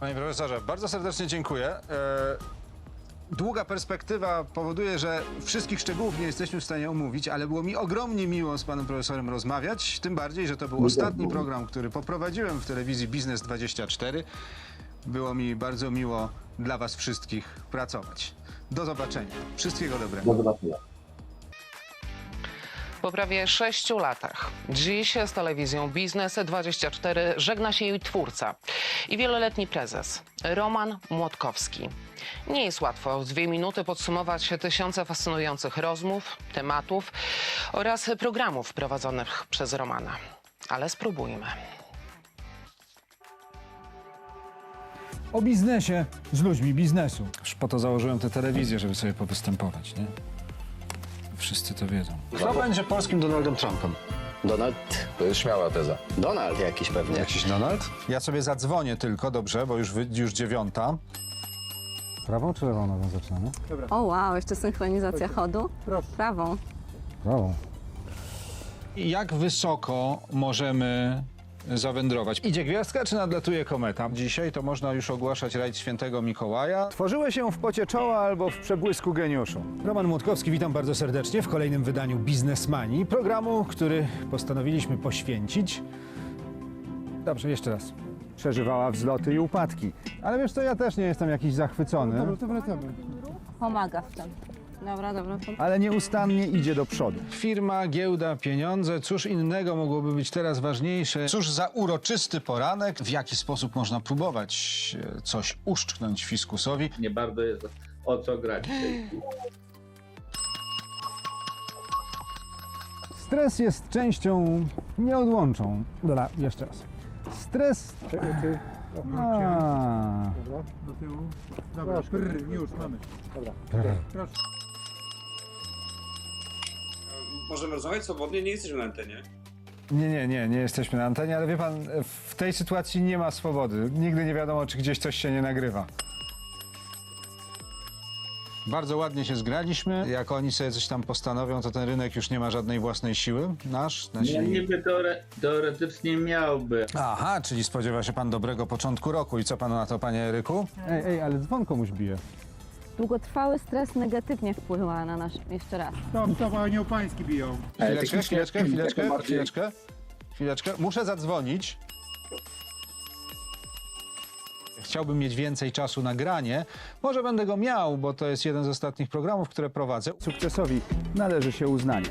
Panie profesorze, bardzo serdecznie dziękuję. E, Długa perspektywa powoduje, że wszystkich szczegółów nie jesteśmy w stanie omówić, ale było mi ogromnie miło z panem profesorem rozmawiać, tym bardziej, że to był ostatni program, który poprowadziłem w telewizji Biznes 24. Było mi bardzo miło dla was wszystkich pracować. Do zobaczenia. Wszystkiego dobrego. Do zobaczenia. Po prawie sześciu latach dziś z telewizją Biznes 24 żegna się jej twórca i wieloletni prezes Roman Młotkowski. Nie jest łatwo w dwie minuty podsumować tysiące fascynujących rozmów, tematów oraz programów prowadzonych przez Romana. Ale spróbujmy. O biznesie z ludźmi biznesu. Już po to założyłem tę telewizję, żeby sobie powystępować, nie? Wszyscy to wiedzą. Kto będzie polskim Donaldem Trumpem? Donald? To jest śmiała teza. Donald jakiś pewnie. Jakiś Donald? Ja sobie zadzwonię tylko, dobrze, bo już, wy- już dziewiąta. Prawą czy lewą nogą zaczynamy? O wow, jeszcze synchronizacja chodu. Prawą. Prawą. Jak wysoko możemy zawędrować? Idzie gwiazdka, czy nadlatuje kometa? Dzisiaj to można już ogłaszać rajd świętego Mikołaja. Tworzyły się w pocie czoła albo w przebłysku geniuszu. Roman Młotkowski, witam bardzo serdecznie w kolejnym wydaniu Biznesmani, programu, który postanowiliśmy poświęcić. Dobrze, jeszcze raz. Przeżywała wzloty i upadki. Ale wiesz co, ja też nie jestem jakiś zachwycony, Pomaga w tym. Dobra, dobra. ale nieustannie idzie do przodu. Firma, giełda, pieniądze. Cóż innego mogłoby być teraz ważniejsze? Cóż za uroczysty poranek? W jaki sposób można próbować e, coś uszczknąć fiskusowi? nie bardzo jest o co grać w tej chwili. Stres jest częścią nieodłączą. Dobra, jeszcze raz. Stres... A, Dobra, prr, już mamy. Możemy rozmawiać swobodnie, nie jesteśmy na antenie. Nie, nie, nie, nie jesteśmy na antenie, ale wie pan, w tej sytuacji nie ma swobody. Nigdy nie wiadomo, czy gdzieś coś się nie nagrywa. Bardzo ładnie się zgraliśmy. Jak oni sobie coś tam postanowią, to ten rynek już nie ma żadnej własnej siły. Nasz, nasi... Nie, niby teore, teoretycznie miałby. Aha, czyli spodziewa się pan dobrego początku roku. I co pan na to, panie Eryku? Ej, ej, ale dzwon komuś bije. Długotrwały stres negatywnie wpływa na nasz... Jeszcze raz. Stop, stop, anioł pański biją. Chwileczkę, chwileczkę, chwileczkę, chwileczkę. Chwileczkę. Muszę zadzwonić. Chciałbym mieć więcej czasu na granie. Może będę go miał, bo to jest jeden z ostatnich programów, które prowadzę. Sukcesowi należy się uznanie.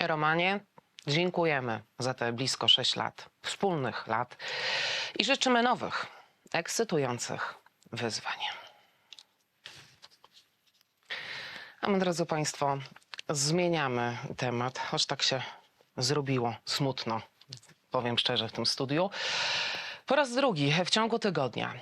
Romanie, dziękujemy za te blisko 6 lat, wspólnych lat i życzymy nowych, ekscytujących wyzwań. A my, drodzy Państwo, zmieniamy temat, choć tak się zrobiło smutno, powiem szczerze, w tym studiu. Po raz drugi w ciągu tygodnia